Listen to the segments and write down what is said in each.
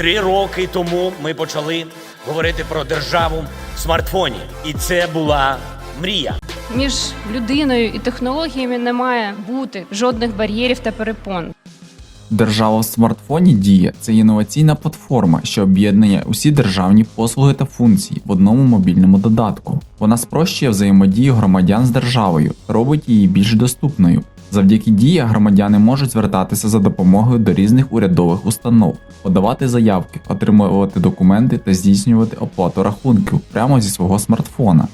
Три роки тому ми почали говорити про державу в смартфоні, і це була мрія. Між людиною і технологіями не має бути жодних бар'єрів та перепон. Держава в смартфоні Дія це інноваційна платформа, що об'єднує усі державні послуги та функції в одному мобільному додатку. Вона спрощує взаємодію громадян з державою, робить її більш доступною. Завдяки дії громадяни можуть звертатися за допомогою до різних урядових установ, подавати заявки, отримувати документи та здійснювати оплату рахунків прямо зі свого смартфона.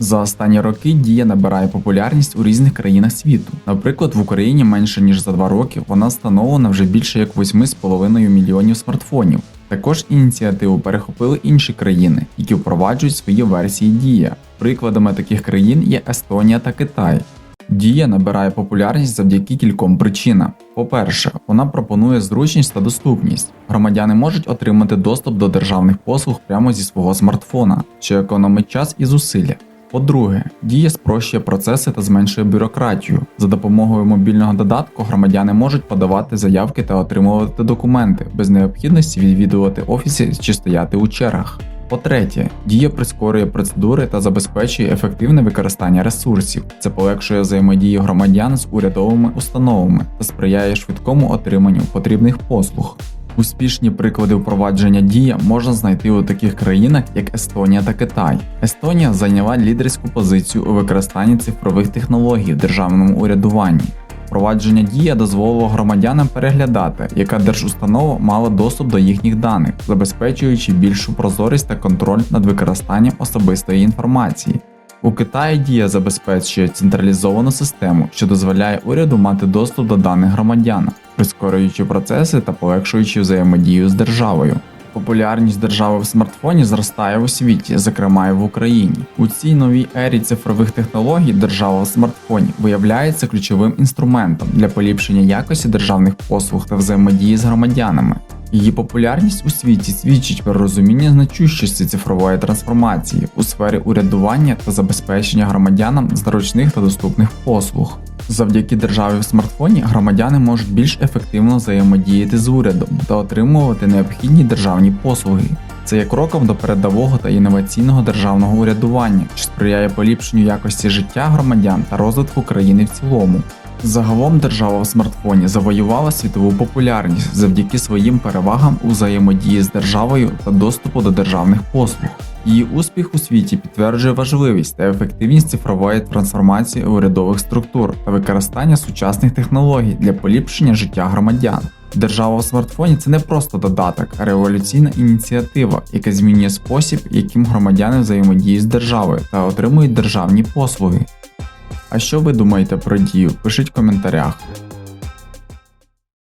За останні роки дія набирає популярність у різних країнах світу. Наприклад, в Україні менше ніж за два роки вона встановлена вже більше як 8,5 мільйонів смартфонів. Також ініціативу перехопили інші країни, які впроваджують свої версії Дія. Прикладами таких країн є Естонія та Китай. Дія набирає популярність завдяки кільком причинам. По-перше, вона пропонує зручність та доступність. Громадяни можуть отримати доступ до державних послуг прямо зі свого смартфона, що економить час і зусилля. По-друге, дія спрощує процеси та зменшує бюрократію. За допомогою мобільного додатку громадяни можуть подавати заявки та отримувати документи без необхідності відвідувати офіси чи стояти у чергах. По-третє, дія прискорює процедури та забезпечує ефективне використання ресурсів. Це полегшує взаємодію громадян з урядовими установами та сприяє швидкому отриманню потрібних послуг. Успішні приклади впровадження дія можна знайти у таких країнах, як Естонія та Китай. Естонія зайняла лідерську позицію у використанні цифрових технологій в державному урядуванні. Впровадження дія дозволило громадянам переглядати, яка держустанова мала доступ до їхніх даних, забезпечуючи більшу прозорість та контроль над використанням особистої інформації. У Китаї дія забезпечує централізовану систему, що дозволяє уряду мати доступ до даних громадян, прискорюючи процеси та полегшуючи взаємодію з державою. Популярність держави в смартфоні зростає у світі, зокрема і в Україні. У цій новій ері цифрових технологій держава в смартфоні виявляється ключовим інструментом для поліпшення якості державних послуг та взаємодії з громадянами. Її популярність у світі свідчить про розуміння значущості цифрової трансформації у сфері урядування та забезпечення громадянам зручних та доступних послуг. Завдяки державі в смартфоні громадяни можуть більш ефективно взаємодіяти з урядом та отримувати необхідні державні послуги. Це є кроком до передового та інноваційного державного урядування, що сприяє поліпшенню якості життя громадян та розвитку країни в цілому. Загалом держава в смартфоні завоювала світову популярність завдяки своїм перевагам у взаємодії з державою та доступу до державних послуг. Її успіх у світі підтверджує важливість та ефективність цифрової трансформації урядових структур та використання сучасних технологій для поліпшення життя громадян. Держава в смартфоні це не просто додаток, а революційна ініціатива, яка змінює спосіб, яким громадяни взаємодіють з державою та отримують державні послуги. А що ви думаєте про дію? Пишіть в коментарях.